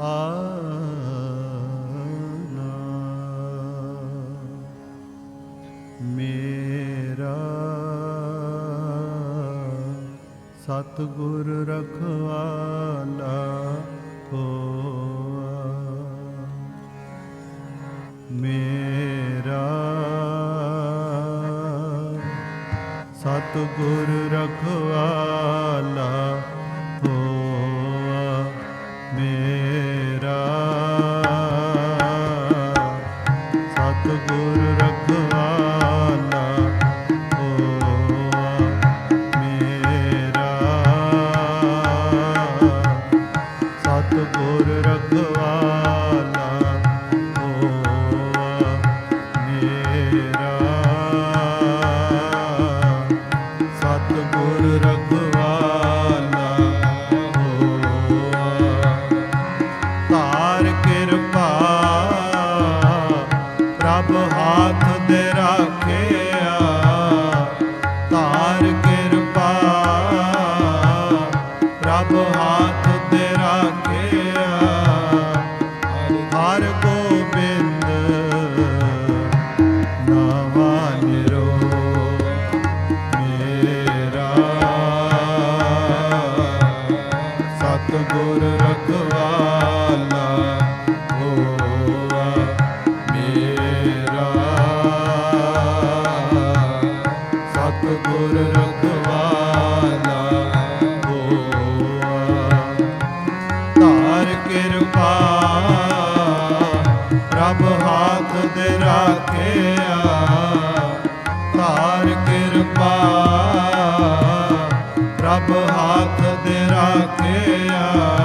ਆਨਾ। ਮੇਰਾ ਸਤਗੁਰ ਰਖਵਾਲਾ ਹੋਆ। ਮੇਰਾ ਸਤਗੁਰ ਰਖਵਾਲਾ ਹੋਆ। ਮੇਰਾ ਰੱਬ ਹੱਥ ਦੇ ਰੱਖਿਆ।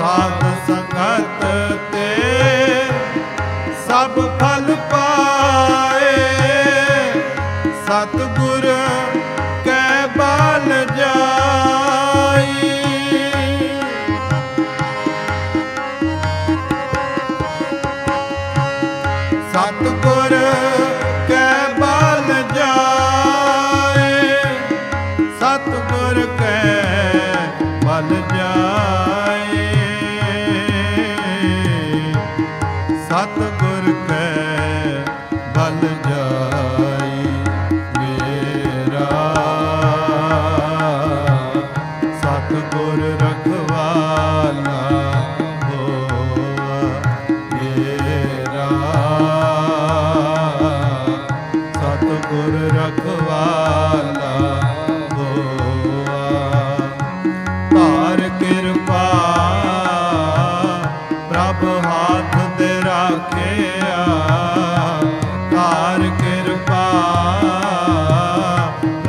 ਸਾਧ ਸੰਗਤ ਤੇ ਸਭ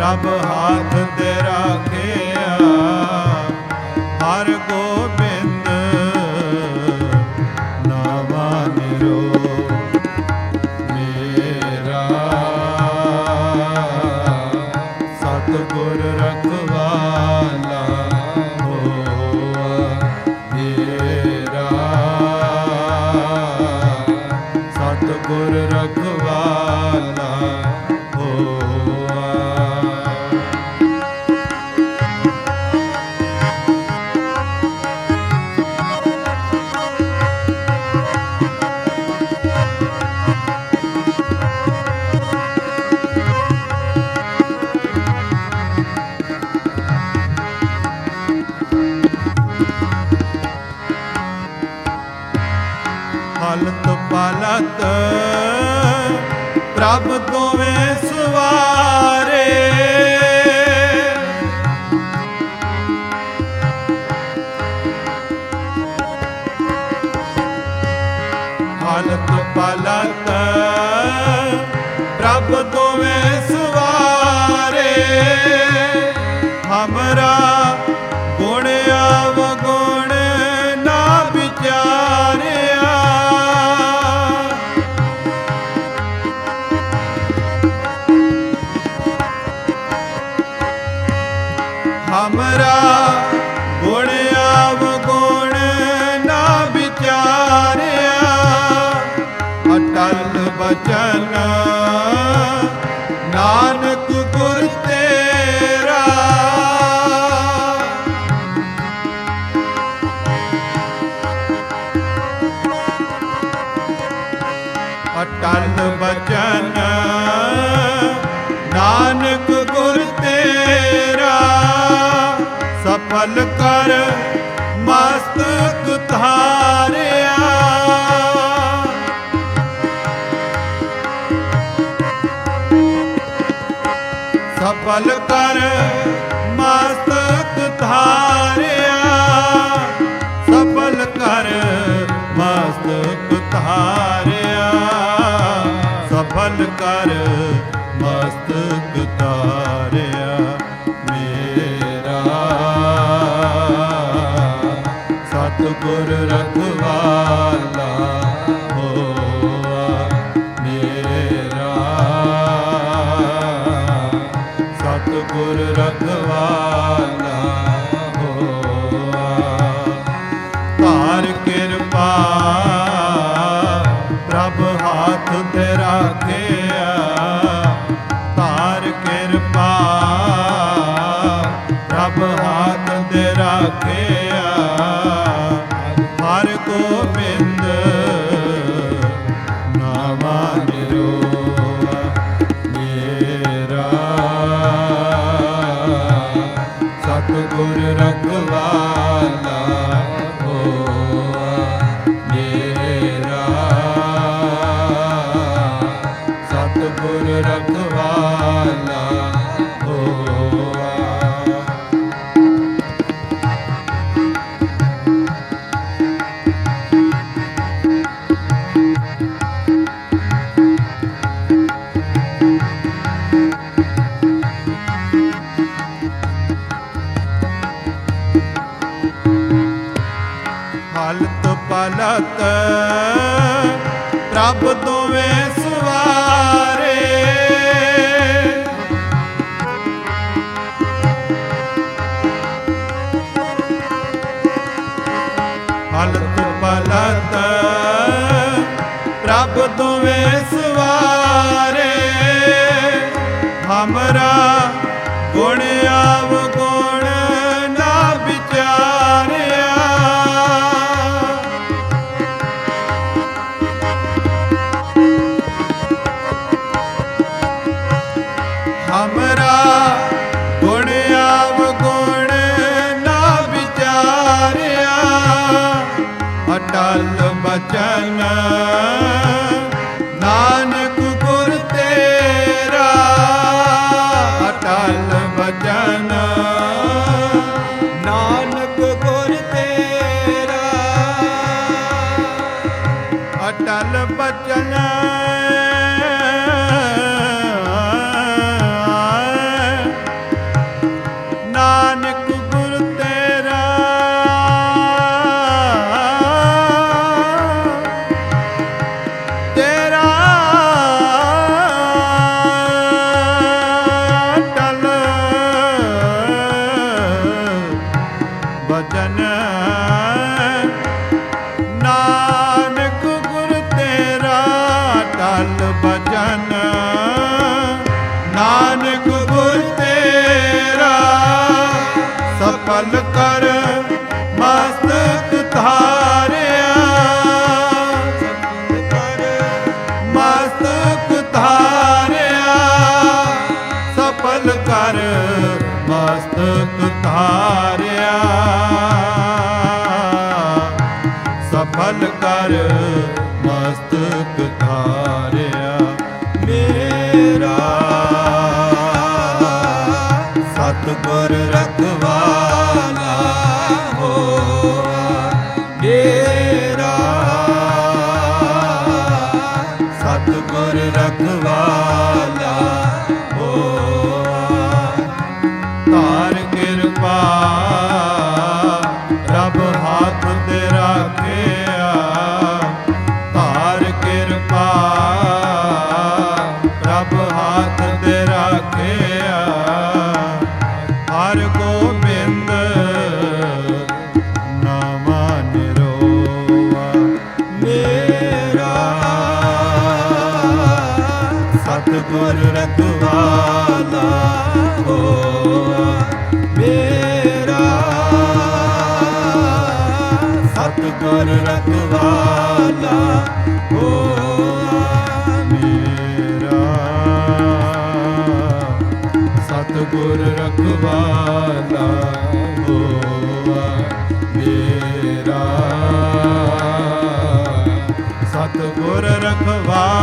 ਪ੍ਰਭ ਹਾਥ ਤੇ ਰਾਖਿਆ। ਹਰ ਗੋਬਿੰਦ ਨਾਮਾ ਨਿਰੋ ਮੇਰਾ ਸਤਿਗੁਰ ਰਖਵਾਲਾ ਹੋਆ ਮੇਰਾ ਹਲਤ ਪਾਲਤ ਪ੍ਰਭ ਦੋਵੇਂ ਸਵਾਰੇ। ਹਲਤ ਪਾਲਤ ਪ੍ਰਭ ਦੋਵੇਂ ਸਵਾਰੇ। ਹਮਰਾ ਹਮਰਾ ਗੁਣ ਅਵਗੁਣ ਨਾ ਵਿਚਾਰਿਆ। ਅਟਲ ਬਚਨ ਨਾਨਕ ਗੁਰ ਤੇਰਾ। ਅਟਲ ਬਚਨ ਨਾਨਕ ਸਫਲ ਕਰ ਮਸਤਕ ਧਾਰਿਆ। ਸਫਲ ਕਰ ਮਸਤਕ ਧਾਰਿਆ। ਸਫਲ ਕਰ ਮਸਤਕ ਧਾਰਿਆ। ਸਫਲ ਕਰ ਸਤਿਗੁਰ ਰਖਵਾਲਾ ਹਲਤ ਪਲਤ। ਪ੍ਰਭ ਦੋਵੇਂ ਸਵਾਰੇ। ਹਲਤ ਪਲਤ। ਪ੍ਰਭ ਦੋਵੇਂ ਸਵਾਰੇ। ਹਮਰਾ ਗੁਣ ਅਵਗੁਣ ਬਚਨ ਨਾਨਕ ਮਸਤਕ ਧਾਰਿਆ। ਸਫਲ ਕਰ ਮਸਤਕ ਧਾਰਿਆ। ਮੇਰਾ ਸਤਿਗੁਰ ਰਖਵਾਲਾ ਹੋਆ। ਮੇਰਾ ਸਤਿਗੁਰ ਰਖਵਾਲਾ ਗੁਰ ਰਖਵਾਲਾ ਹੋਆ ਮੇਰਾ। ਸਤਿਗੁਰ ਰਖਵਾਲਾ ਹੋਆ